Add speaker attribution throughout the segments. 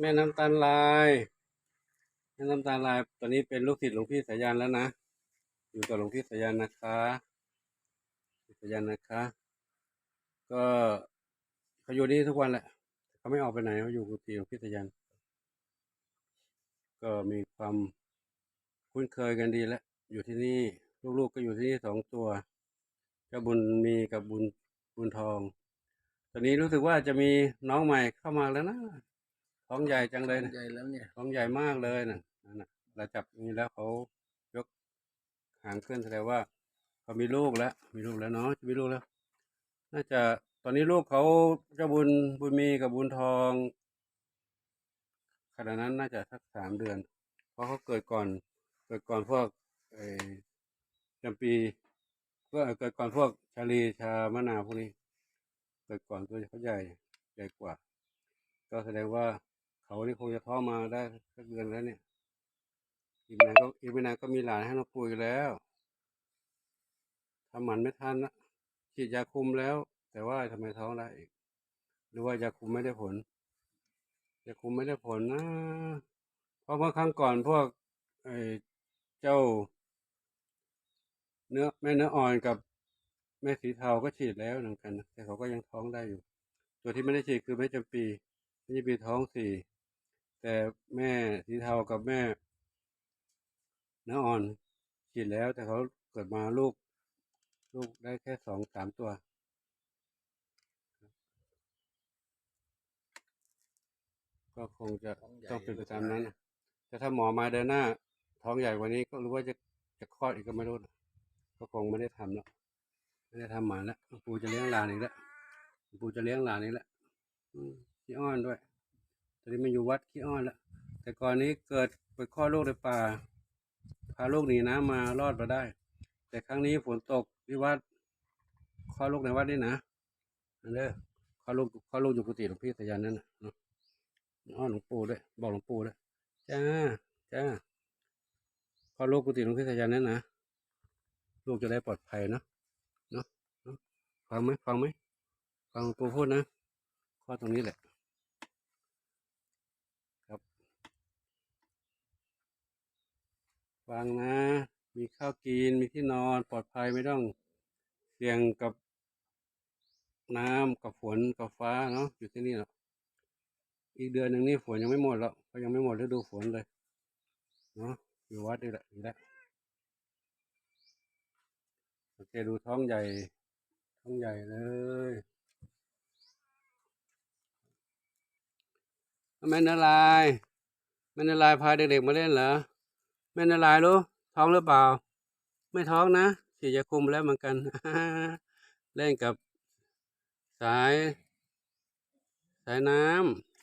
Speaker 1: แม่น้ำตาลลาย แม่น้ำตาลลาย ตอนนี้เป็นลูกศิษย์หลวงพี่สายันแล้วนะ อยู่กับหลวงพี่สายันนะคะสายันนะคะ ก็เขาอยู่นี่ทุกวันแหละเขาไม่ออกไปไหนเขาอยู่กุฏิหลวงพี่สายัน ก็มีความคุ้นเคยกันดีแล้ว อยู่ที่นี่ ลูกๆก็อยู่ที่นี่สองตัวเจ้าบุญมีกับบุญบุญทอง ตอนนี้รู้สึกว่าจะมีน้องใหม่เข้ามาแล้วนะ ท้องใหญ่จังเลยนะ
Speaker 2: ใหญ่แล้วเนี่ย
Speaker 1: ท้องใหญ่มากเลยนะนั่นน่ะเราจับนี้แล้วเขายกหางขึ้นแสดงว่าเขามีลูกแล้ว มีลูกแล้วเนาะมีลูกแล้ว น่าจะตอนนี้ลูกเขาเจ้าบุญบุญมีกับบุญทองขณะนั้นน่าจะสักสามเดือน เพราะเขาเกิดก่อนเกิดก่อนพวกเออจำปีก็เกิดก่อนพวกชาลีชามะนาวพวกนี้ เกิดก่อนตัวเขาใหญ่ใหญ่กว่า ก็แสดงว่า เขานี่คงจะท้องมาได้สักเดือนแล้วเนี่ยอีกไม่นานก็อีกไม่นานก็มีหลานให้น้องปุยแล้วทำหมันไม่ทันนะฉีดยาคุมแล้ว แต่ว่าทำไมท้องได้อีก หรือว่ายาคุมไม่ได้ผลยาคุมไม่ได้ผลนะเพราะเมื่อครั้งก่อนพวกไอ้เจ้า เนื้อแม่เนื้ออ่อนกับแม่สีเทาก็ฉีดแล้วเหมือนกัน แต่เขาก็ยังท้องได้อยู่ ตัวที่ไม่ได้ฉีดคือแม่จำปีแม่จำปีท้องสี่ แต่แม่สีเทากับแม่เนื้ออ่อนฉีดแล้วแต่เขาเกิดมาลูก ลูกได้แค่สองสามตัวก็คงจะ
Speaker 2: ท้องใหญ่
Speaker 1: ต้องเป็นไปตามนั้นนะแต่ถ้าหมอมาเดินหน้า ท้องใหญ่กว่านี้ก็รู้ว่าจะจะคลอดอีกก็ไม่รู้นะก็คงไม่ได้ทำแล้วไม่ได้ทำหมาแล้วหลวงปู่จะเลี้ยงหลานอีกแล้วหลวงปู่จะเลี้ยงหลานอีกแล้วอืมขี้อ้อนด้วยต อนนี้มาอยู่วัดขี้อ้อนแล้วแต่ก่อนนี้เกิดไปคลอลูกในป่า พาลูกหนีน้ำมารอดมาได้ แต่ครั้งนี้ฝนตกที่วัดคลอลูกในวัดนี่นะนั่นเด้อคลอลูกคลอลูกอยู่กุฏิหลวงพี่สายันนั่นนะเนาะอ้อนหลวงปู่ด้วยบอกหลวงปู่ด้วยจ้าจ้าคลอลูกกุฏิหลวงพี่สายันนั่นนะลูกจะได้ปลอดภัยเนาะเนาะฟังไหมฟังไหมฟังหลวงปู่พูดนะข้อตรงนี้แหละ ฟังนะ มีข้าวกิน มีที่นอนปลอดภัยไม่ต้องเสี่ยงกับน้ำกับฝนกับฟ้าเนาะอยู่ที่นี่เนาะอีกเดือนหนึ่งนี่ฝนยังไม่หมดแล้วเขายังไม่หมดฤดูฝนเลยเนาะอยู่วัดนี่แหละนี่แหละโอเคดูท้องใหญ่ ท้องใหญ่เลยแม่นอะไรแม่นอะไรพาเด็กๆมาเล่นเหรอ แม่นอะไรรู้ท้องหรือเปล่า ไม่ท้องนะฉีดยาคุมแล้วเหมือนกัน เล่นกับสาย สายน้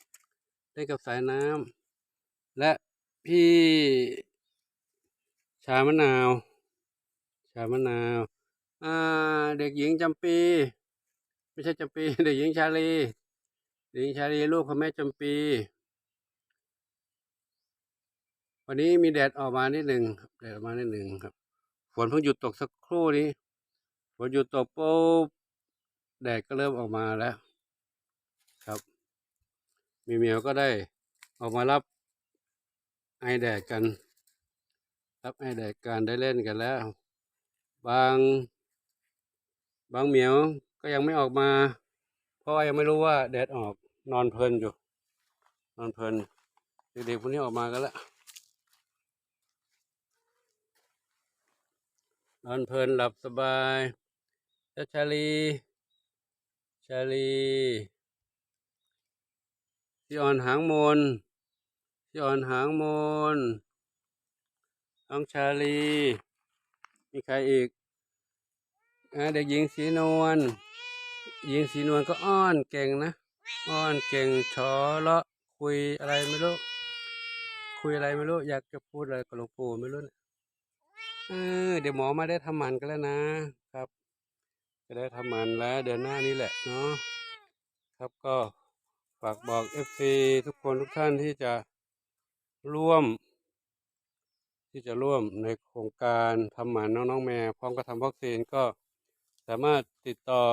Speaker 1: ำเล่นกับสายน้ำและพี่ชามะนาว ชามะนาวอ่าเด็กหญิงจำปี ไม่ใช่จำปี เด็กหญิงชาลีเด็กหญิงชาลีลูกของแม่จำปี วันนี้มีแดดออกมานิดหนึ่งแดดออกมานิดหนึ่งครับ ฝนเพิ่งหยุดตกสักครู่นี้ ฝนหยุดตกปุ๊บแดดก็เริ่มออกมาแล้ว ครับ มีเมียวก็ได้ออกมารับไอแดดกัน รับไอแดดกันได้เล่นกันแล้ว บางบางเหมียวก็ยังไม่ออกมา เพราะายังไม่รู้ว่าแดดออกนอนเพลินอยู่ นอนเพลินเด็กๆพวกนี้ออกมากันแล้ว นอนเพลินหลับสบายจ้าชาลี ชาลีที่อ่อนหางมนที่อ่อนหางมนน้องชาลี มีใครอีกอเด็กหญิงสีนวลหญิงสีนวลก็อ้อนเก่งนะ อ้อนเก่งชอเลาะคุยอะไรไม่รู้ คุยอะไรไม่รู้ อยากจะพูดอะไรกับหลวงปู่ไม่รู้นี่ย เออเดี๋ยวหมอมาได้ทำหมันกันแล้วนะครับ จะได้ทำหมันแล้วเดือนหน้านี้แหละเนาะครับก็ฝากบอกเอฟซีทุกคนทุกท่านที่จะร่วม ที่จะร่วมในโครงการทำหมันน้องๆแมวพร้อมกับทำวัคซีนก็สามารถติดต่อ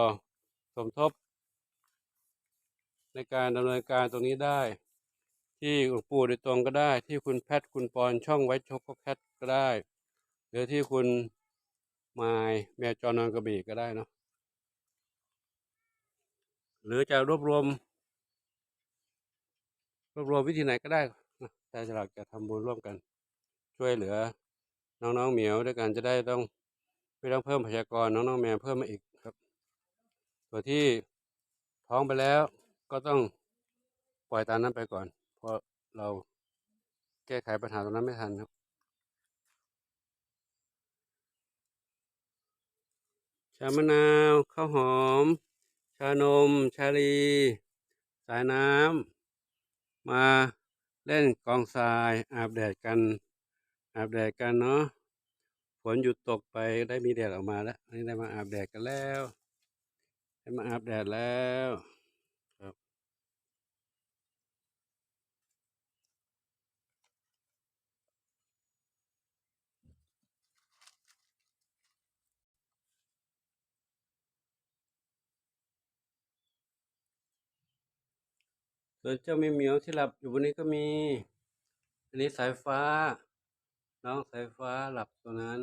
Speaker 1: สมทบ ในการดำเนินการตรงนี้ได้ ที่หลวงปู่โดยตรงก็ได้ ที่คุณแพทย์คุณปอนช่องไว้ชกแคทก็ได้ หรือที่คุณมายแมวจอนอนกระบี่ก็ได้เนาะหรือจะรวบรวม รวบรวมวิธีไหนก็ได้แต่จะหลักจะทำบุญร่วมกัน ช่วยเหลือ น้องๆเหมียวด้วยกันจะได้ต้องไม่ต้องเพิ่มพยากรน้องๆแมวเพิ่มมาอีกครับส่วนที่ท้องไปแล้วก็ต้องปล่อยตามนั้นไปก่อน เพราะเราแก้ไขปัญหาตรงนั้นไม่ทันครับ ชามะนาวข้าวหอม ชานม ชาลี สายน้ำมาเล่นกองทรายอาบแดดกัน อาบแดดกันเนาะฝนหยุดตกไปได้มีแดดออกมาแล้วนี่ได้มาอาบแดดกันแล้ว ได้มาอาบแดดแล้ว ส่วนเจ้ามีเหมียวที่หลับอยู่บนนี้ก็มี อันนี้สายฟ้า น้องสายฟ้าหลับตรงนั้น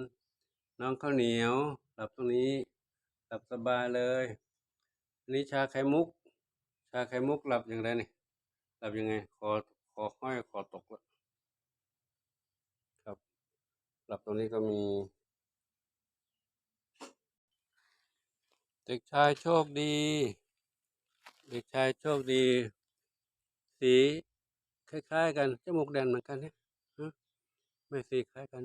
Speaker 1: น้องข้าวเหนียว หลับตรงนี้ หลับสบายเลย อันนี้ชาไข่มุก ชาไข่มุกหลับอย่างไรนี่ หลับยังไง คอคอห้อยคอตกแล้วครับ หลับตรงนี้ก็มีเด็กชายโชคดี เด็กชายโชคดี สีคล้ายๆ กันจมูกแดงเหมือนกันเนี่ยไม่สีคล้ายกัน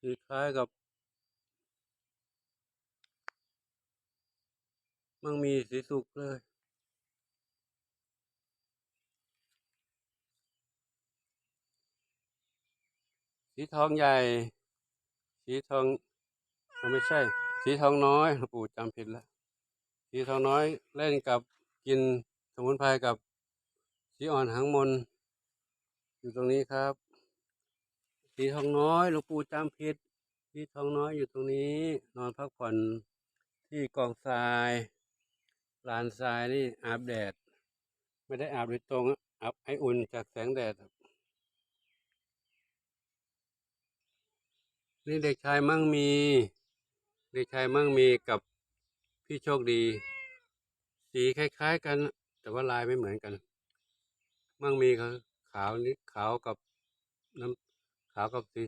Speaker 1: สีคล้ายกับมั่งมีสีสุกเลยสีทองใหญ่ สีทองอไม่ใช่ สีทองน้อยลวงปู่จำผิดแล้ว สีทองน้อยเล่นกับกินสมุนไพรกับ สีอ่อนหางมน อยู่ตรงนี้ครับ สีทองน้อยหลวงปู่จำผิดสีทองน้อยอยู่ตรงนี้ นอนพักผ่อนที่กองทรายลานทรายนี่อาบแดด ไม่ได้อาบโดยตรงอาบไออุ่นจากแสงแดดครับนี่เด็กชายมั่งมี เด็กชายมั่งมีกับพี่โชคดี สีคล้าย ๆ กัน แต่ว่าลายไม่เหมือนกัน มั่งมีเขาขาวนิดขาวกับน้ำขาวกับสี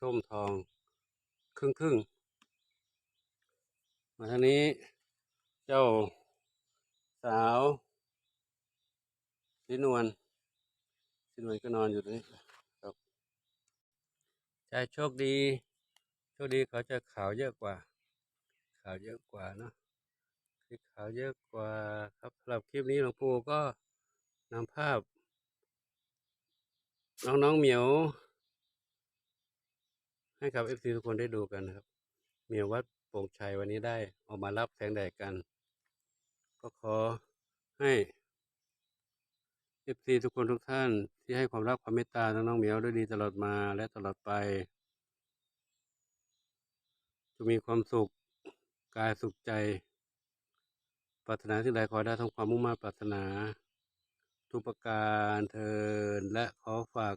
Speaker 1: ส้มทอง ครึ่งครึ่งมาทางนี้ เจ้าสาวสีนวลสีนวลก็นอนอยู่ตรงนี้ครับชายโชคดี โชคดีเขาจะขาวเยอะกว่า ขาวเยอะกว่าเนาะคือขาวเยอะกว่าครับสำหรับคลิปนี้หลวงปู่ก็นำภาพ น้องๆเหมียว ให้กับเอฟซีทุกคนได้ดูกันนะครับ เหมียววัดโป่งชัยวันนี้ได้ออกมารับแสงแดดกัน ก็ขอให้เอฟซีทุกคนทุกท่านที่ให้ความรักความเมตตาน้องๆเหมียวด้วยดีตลอดมาและตลอดไปจะมีความสุขกายสุขใจ ปรารถนาที่ใดขอได้ทั้งความมุ่งมั่นปรารถนา ทุกประการเทินและขอฝาก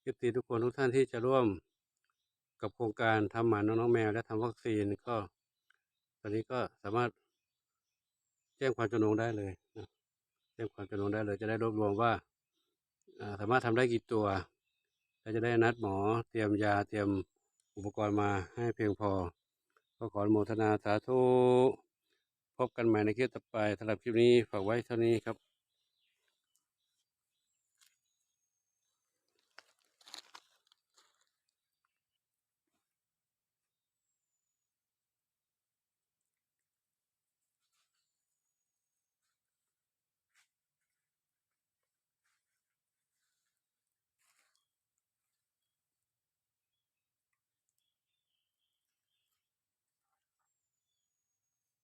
Speaker 1: เอฟซีทุกคนทุกท่านที่จะร่วมกับโครงการทำหมันน้องแมว และทำวัคซีนก็ ตอนนี้ก็สามารถแจ้งความจำนงได้เลยนะแจ้งความจำนงได้เลย จะได้รวบรวมว่าสามารถทำได้กี่ตัวและจะได้นัดหมอเตรียมยาเตรียมอุปกรณ์มาให้เพียงพอ ก็ขออนุโมทนาสาธุพบกันใหม่ในคลิปต่อไปสำหรับคลิปนี้ฝากไว้เท่านี้ครับ